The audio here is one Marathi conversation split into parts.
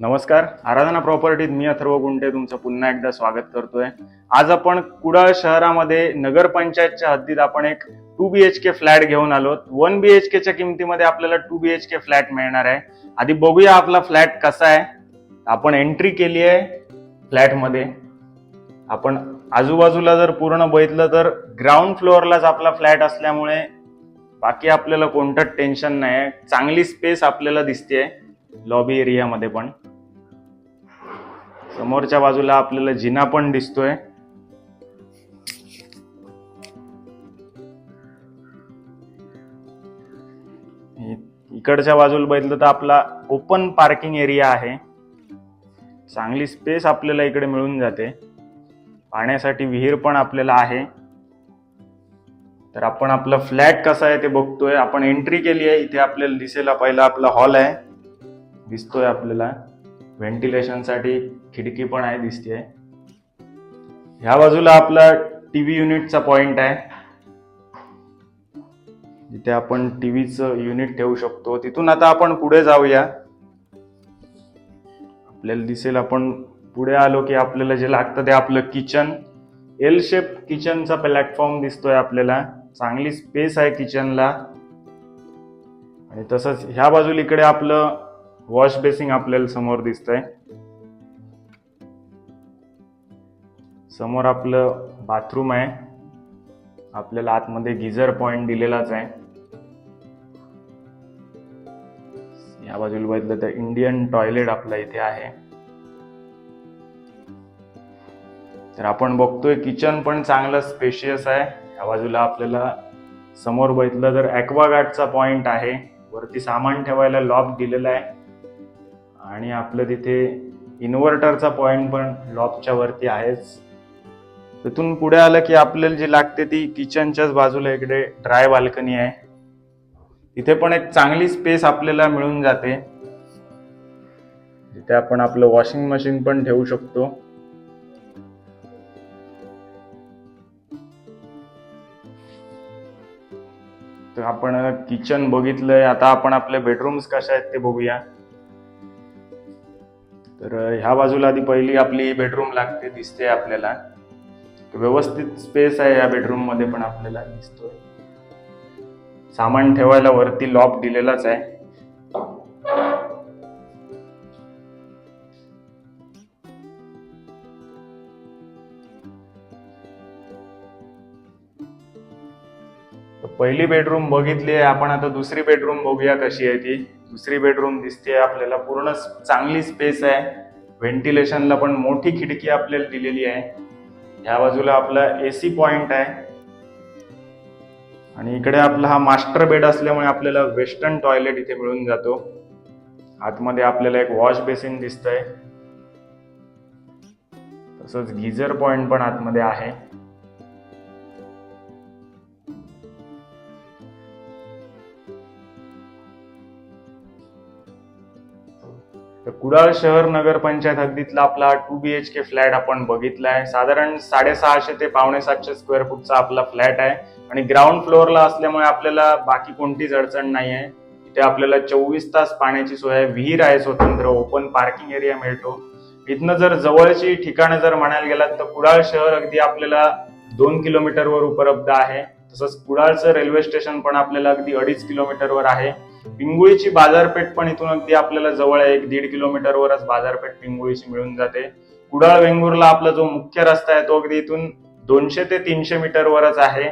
नमस्कार. आराधना प्रॉपर्टीत मी अथर्व गुंटे तुमचं पुन्हा एकदा स्वागत करतोय. आज आपण कुडाळ शहरामध्ये नगरपंचायतच्या हद्दीत आपण एक two B H K flat घेऊन आलो वन बी एच केच्या किमतीमध्ये आपल्याला two B H K flat मिळणार आहे. आधी बघूया आपला फ्लॅट कसा आहे. आपण एंट्री केली आहे फ्लॅटमध्ये. आपण आजूबाजूला जर पूर्ण बघितलं तर ग्राउंड फ्लोअरलाच आपला फ्लॅट असल्यामुळे बाकी आपल्याला कोणतंच टेन्शन नाही आहे चांगली स्पेस आपल्याला दिसते लॉबी एरियामध्ये पण. समोरच्या बाजूला आपल्याला जिना पण दिसतोय. इकडच्या बाजूला बघितलं तर आपला ओपन पार्किंग एरिया आहे. चांगली स्पेस आपल्याला इकडे मिळून जाते. पाण्यासाठी विहीर पण आपल्याला आहे. तर आपण आपला फ्लॅट कसा आहे ते बघतोय. आपण एंट्री केली आहे. इथे आपल्याला दिसेला पहिला आपला हॉल आहे. दिसतोय आपल्याला. व्हेंटिलेशनसाठी खिडकी पण आहे दिसते ह्या बाजूला आपला टीव्ही युनिटचा पॉइंट आहे. जिथे आपण टीव्हीचं युनिट ठेवू शकतो. तिथून आता आपण पुढे जाऊया. आपल्याला दिसेल आपण पुढे आलो की आपल्याला जे लागतं ते आपलं किचन एल शेप किचनचा प्लॅटफॉर्म दिसतोय आपल्याला. चांगली स्पेस आहे किचनला आणि तसंच ह्या बाजूला इकडे आपलं वॉश बेसिंग आपल्याला समोर दिसतंय. समोर आपलं बाथरूम आहे. आपल्याला आतमध्ये गिझर पॉइंट दिलेलाच आहे. या बाजूला बघितलं तर इंडियन टॉयलेट आपला इथे आहे. तर आपण बघतोय किचन पण चांगलं स्पेशियस आहे. या बाजूला आपल्याला समोर बघितलं तर ॲक्वागार्डचा पॉइंट आहे. वरती सामान ठेवायला लॉक दिलेला आहे. आणि आपलं तिथे इन्व्हर्टरचा पॉइंट पण लॉकच्या वरती आहेच. तिथून पुढे आलं की आपल्याला जी लागते ती किचनच्याच बाजूला इकडे ड्राय बाल्कनी आहे. तिथे पण एक चांगली स्पेस आपल्याला मिळून जाते. जिथे आपण आपलं वॉशिंग मशीन पण ठेवू शकतो. तर आपण किचन बघितलंय. आता आपण आपले बेडरूम्स कशा आहेत ते बघूया. तर ह्या बाजूला आधी पहिली आपली बेडरूम लागते दिसते आपल्याला. व्यवस्थित स्पेस आहे या बेडरूममध्ये पण आपल्याला दिसतोय. सामान ठेवायला वरती लॉक दिलेलाच आहे. पहिली बेडरूम बघितली आहे. आपण आता दुसरी बेडरूम बघूया कशी आहे ती. दुसरी बेडरूम दिसते आपल्याला. पूर्ण चांगली स्पेस आहे. व्हेंटिलेशनला पण मोठी खिडकी आपल्याला दिलेली आहे. ह्या बाजूला आपला एसी पॉइंट आहे. आणि इकडे आपला हा मास्टर बेड असल्यामुळे आपल्याला वेस्टर्न टॉयलेट इथे मिळून जातो. आतमध्ये आपल्याला एक वॉश बेसिन दिसतंय. तसंच गिझर पॉइंट पण आतमध्ये आहे. तर कुडाळ शहर नगरपंचायत हद्दीतला आपला two B H K flat आपण बघितलाय. साधारण साडेसहाशे ते पावणे सातशे स्क्वेअर फूटचा आपला फ्लॅट आहे. आणि ग्राउंड फ्लोअरला असल्यामुळे आपल्याला बाकी कोणतीच अडचण नाही आहे इथे आपल्याला चोवीस तास पाण्याची सोय आहे. विहीर आहे स्वतंत्र. ओपन पार्किंग एरिया मिळतो. इथनं जर जवळची ठिकाणं जर म्हणायला गेलात तर कुडाळ शहर अगदी आपल्याला दोन किलोमीटरवर उपलब्ध आहे. तसंच कुडाळचं रेल्वे स्टेशन पण आपल्याला अगदी अडीच किलोमीटरवर आहे. पिंगुळीची बाजारपेठ पण इथून अगदी आपल्याला जवळ आहे. एक दीड किलोमीटरवरच बाजारपेठ पिंगुळीची मिळून जाते. कुडाळ वेंगुर्ला आपला जो मुख्य रस्ता आहे तो अगदी इथून दोनशे ते तीनशे मीटरवरच आहे.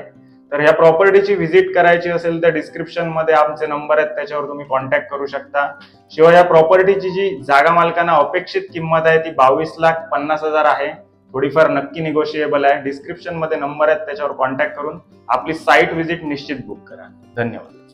तर ह्या प्रॉपर्टीची व्हिजिट करायची असेल तर डिस्क्रिप्शनमध्ये आमचे नंबर आहेत त्याच्यावर तुम्ही कॉन्टॅक्ट करू शकता. शिवाय या प्रॉपर्टीची जी जागा मालकांना अपेक्षित किंमत आहे ती बावीस लाख पन्नास हजार आहे. थोडीफार नक्की निगोशिएबल आहे. डिस्क्रिप्शनमध्ये नंबर आहेत त्याच्यावर कॉन्टॅक्ट करून आपली साईट व्हिजिट निश्चित बुक करा. धन्यवाद.